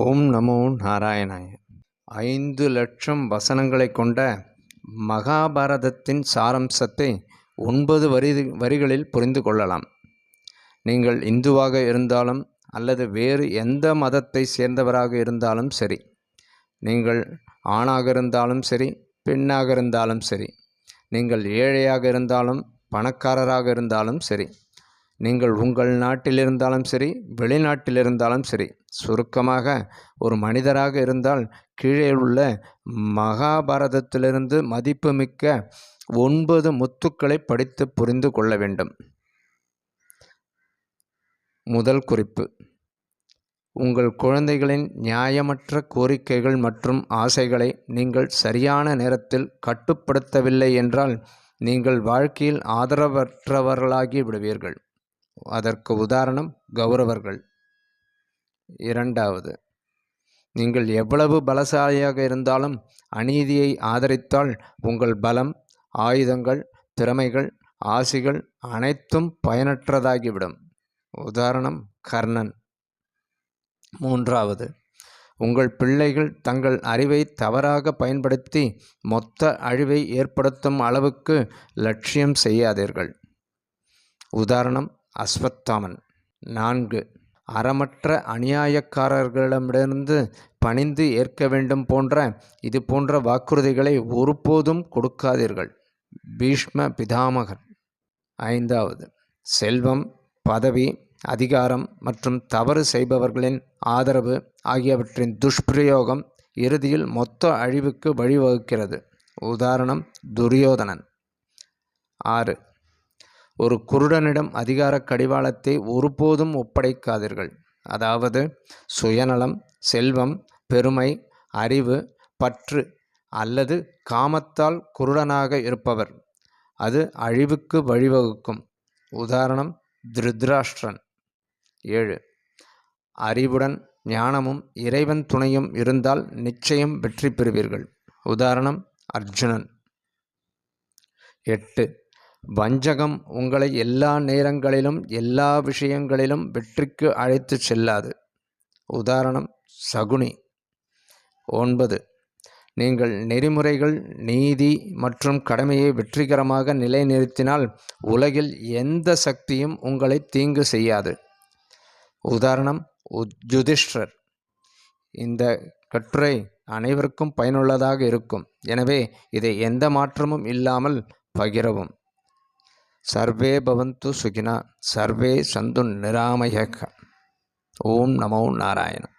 ஓம் நமோ நாராயணாய. ஐந்து லட்சம் வசனங்களை கொண்ட மகாபாரதத்தின் சாரம்சத்தை ஒன்பது வரி வரிகளில் புரிந்து கொள்ளலாம். நீங்கள் இந்துவாக இருந்தாலும் அல்லது வேறு எந்த மதத்தை சேர்ந்தவராக இருந்தாலும் சரி நீங்கள் ஆணாக இருந்தாலும் சரி பெண்ணாக இருந்தாலும் சரி நீங்கள் ஏழையாக இருந்தாலும் பணக்காரராக இருந்தாலும் சரி நீங்கள் உங்கள் நாட்டில் இருந்தாலும் சரி வெளிநாட்டில் இருந்தாலும் சரி சுருக்கமாக ஒரு மனிதராக இருந்தால் கீழே உள்ள மகாபாரதத்திலிருந்து மதிப்புமிக்க ஒன்பது முத்துக்களை படித்து புரிந்து கொள்ள வேண்டும். முதல் குறிப்பு. உங்கள் குழந்தைகளின் நியாயமற்ற கோரிக்கைகள் மற்றும் ஆசைகளை நீங்கள் சரியான நேரத்தில் கட்டுப்படுத்தவில்லை என்றால் நீங்கள் வாழ்க்கையில் ஆதரவற்றவர்களாகி விடுவீர்கள். அதற்கு உதாரணம் கௌரவர்கள். இரண்டாவது நீங்கள் எவ்வளவு பலசாலியாக இருந்தாலும் அநீதியை ஆதரித்தால் உங்கள் பலம் ஆயுதங்கள் திறமைகள் ஆசிகள் அனைத்தும் பயனற்றதாகிவிடும். உதாரணம் கர்ணன். மூன்றாவது உங்கள் பிள்ளைகள் தங்கள் அறிவை தவறாக பயன்படுத்தி மொத்த அழிவை ஏற்படுத்தும் அளவுக்கு லட்சியம் செய்யாதீர்கள். உதாரணம் அஸ்வத்தாமன். நான்கு. அறமற்ற அநியாயக்காரர்களிடமிருந்து பணிந்து ஏற்க வேண்டும் போன்ற இது போன்ற வாக்குறுதிகளை ஒருபோதும் கொடுக்காதீர்கள். பீஷ்ம பிதாமகன். ஐந்தாவது. செல்வம் பதவி அதிகாரம் மற்றும் தவறு செய்பவர்களின் ஆதரவு ஆகியவற்றின் துஷ்பிரயோகம் இறுதியில் மொத்த அழிவுக்கு வழிவகுக்கிறது. உதாரணம் துரியோதனன். ஆறு. ஒரு குருடனிடம் அதிகார கடிவாளத்தை ஒருபோதும் ஒப்படைக்காதீர்கள். அதாவது சுயநலம் செல்வம் பெருமை அறிவு பற்று அல்லது காமத்தால் குருடனாக இருப்பவர். அது அழிவுக்கு வழிவகுக்கும். உதாரணம் திருத்ராஷ்டிரன். ஏழு. அறிவுடன் ஞானமும் இறைவன் துணையும் இருந்தால் நிச்சயம் வெற்றி பெறுவீர்கள். உதாரணம் அர்ஜுனன். எட்டு. வஞ்சகம் உங்களை எல்லா நேரங்களிலும் எல்லா விஷயங்களிலும் வெற்றிக்கு அழைத்து செல்லாது. உதாரணம் சகுனி. ஒன்பது. நீங்கள் நெறிமுறைகள் நீதி மற்றும் கடமையை வெற்றிகரமாக நிலைநிறுத்தினால் உலகில் எந்த சக்தியும் உங்களை தீங்கு செய்யாது. உதாரணம் ஜுதிஷ்டர் இந்த கட்டுரை அனைவருக்கும் பயனுள்ளதாக இருக்கும். எனவே இதை எந்த மாற்றமும் இல்லாமல் பகிரவும். சர்வே பவந்து சுகினா சர்வே சந்து நிராமயக. ஓம் நமோ நாராயணம்.